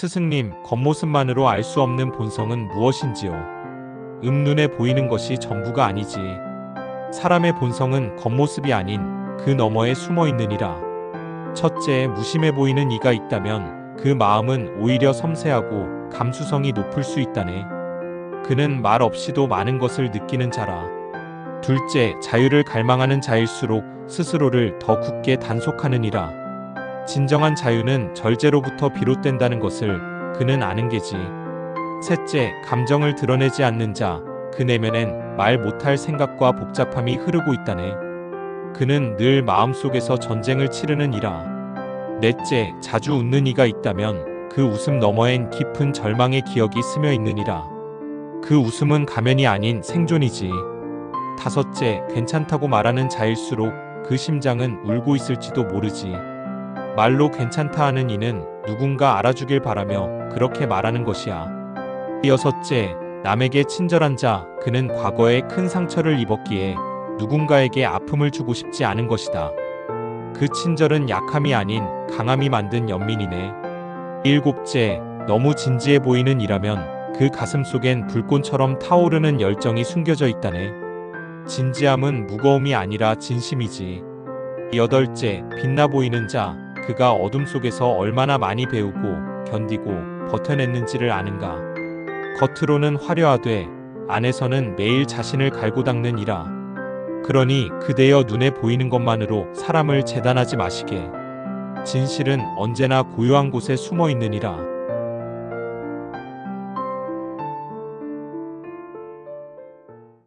스승님, 겉모습만으로 알 수 없는 본성은 무엇인지요? 음 눈에 보이는 것이 전부가 아니지. 사람의 본성은 겉모습이 아닌 그 너머에 숨어 있느니라. 첫째, 무심해 보이는 이가 있다면 그 마음은 오히려 섬세하고 감수성이 높을 수 있다네. 그는 말 없이도 많은 것을 느끼는 자라. 둘째, 자유를 갈망하는 자일수록 스스로를 더 굳게 단속하느니라. 진정한 자유는 절제로부터 비롯된다는 것을 그는 아는 게지. 셋째, 감정을 드러내지 않는 자, 그 내면엔 말 못할 생각과 복잡함이 흐르고 있다네. 그는 늘 마음속에서 전쟁을 치르는 이라. 넷째, 자주 웃는 이가 있다면 그 웃음 너머엔 깊은 절망의 기억이 스며 있느니라. 그 웃음은 가면이 아닌 생존이지. 다섯째, 괜찮다고 말하는 자일수록 그 심장은 울고 있을지도 모르지. 말로 괜찮다 하는 이는 누군가 알아주길 바라며 그렇게 말하는 것이야. 여섯째, 남에게 친절한 자, 그는 과거에 큰 상처를 입었기에 누군가에게 아픔을 주고 싶지 않은 것이다. 그 친절은 약함이 아닌 강함이 만든 연민이네. 일곱째, 너무 진지해 보이는 이라면 그 가슴 속엔 불꽃처럼 타오르는 열정이 숨겨져 있다네. 진지함은 무거움이 아니라 진심이지. 여덟째, 빛나 보이는 자, 그가 어둠 속에서 얼마나 많이 배우고 견디고 버텨냈는지를 아는가. 겉으로는 화려하되 안에서는 매일 자신을 갈고 닦는 이라. 그러니 그대여 눈에 보이는 것만으로 사람을 재단하지 마시게. 진실은 언제나 고요한 곳에 숨어 있느니라.